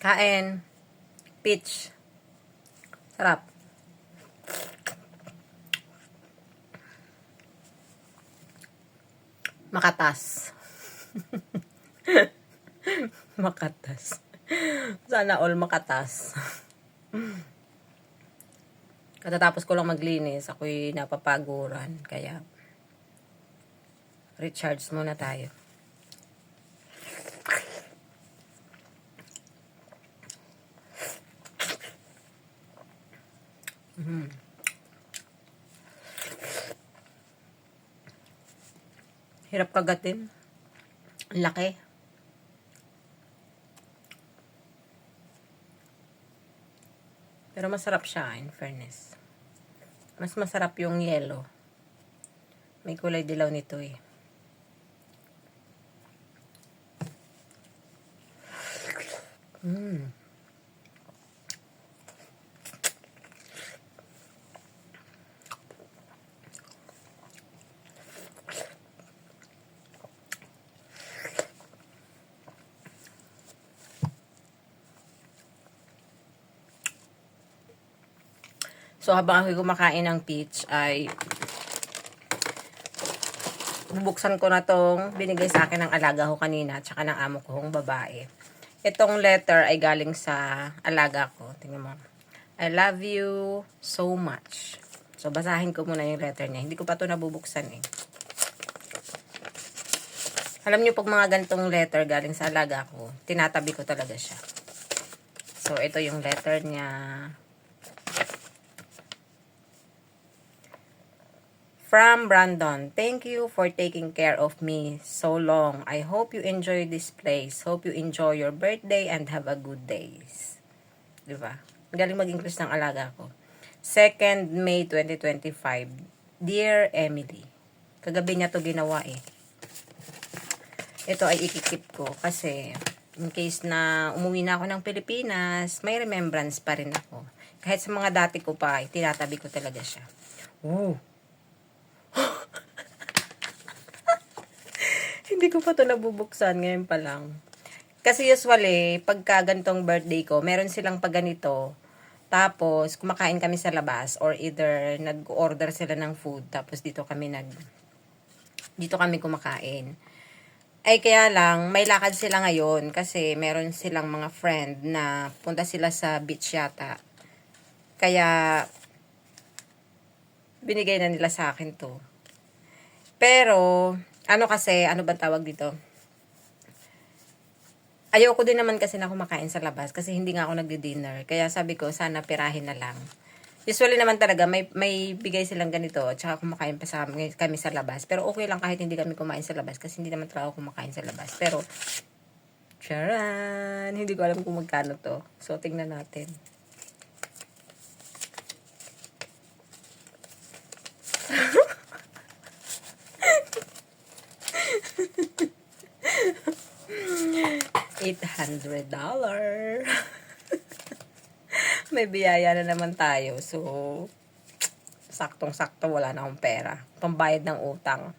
Kain. Peach. Sarap. Makatas. makatas. Sana all makatas. Katatapos ko lang maglinis, ako'y napapaguran. Kaya, recharge muna tayo. Mhm. Hirap kagatin. Ang laki. Pero masarap siya, in fairness. Mas masarap yung yellow. May kulay dilaw nito eh. Mm. So, habang ako kumakain ng peach, ay bubuksan ko na tong binigay sa akin ng alaga ko kanina at saka ng amo ko kong babae. Itong letter ay galing sa alaga ko. Tingnan mo. I love you so much. So, basahin ko muna yung letter niya. Hindi ko pa to nabubuksan eh. Alam niyo pag mga ganitong letter galing sa alaga ko, tinatabi ko talaga siya. So, ito yung letter niya. From Brandon, thank you for taking care of me so long. I hope you enjoy this place. Hope you enjoy your birthday and have a good days. Di ba? Galing mag-English ng alaga ko. 2nd May 2025. Dear Emily, kagabi niya to ginawa eh. Ito ay ikikip ko kasi in case na umuwi na ako ng Pilipinas, may remembrance pa rin ako. Kahit sa mga dati ko pa, tinatabi ko talaga siya. Ooh. Hindi ko pa to nabubuksan ngayon pa lang. Kasi usually, pagka ganitong birthday ko, meron silang pag ganito. Tapos, kumakain kami sa labas or either nag-order sila ng food. Tapos dito kami nag dito kami kumakain. Ay kaya lang, may lakad sila ngayon kasi meron silang mga friend na punta sila sa beach yata. Kaya, binigay na nila sa akin to. Pero, ano kasi, ano ba tawag dito? Ayoko din naman kasi na kumakain sa labas kasi hindi nga ako nagdi-dinner. Kaya sabi ko, sana pirahin na lang. Usually naman talaga, may, may bigay silang ganito, tsaka kumakain pa sa kami, sa labas. Pero okay lang kahit hindi kami kumain sa labas kasi hindi naman talaga ako kumakain sa labas. Pero, charan! Hindi ko alam kung magkano to. So, tingnan natin. $800. May biyaya na naman tayo. So, saktong-sakto wala na akong pera. Pambayad ng utang.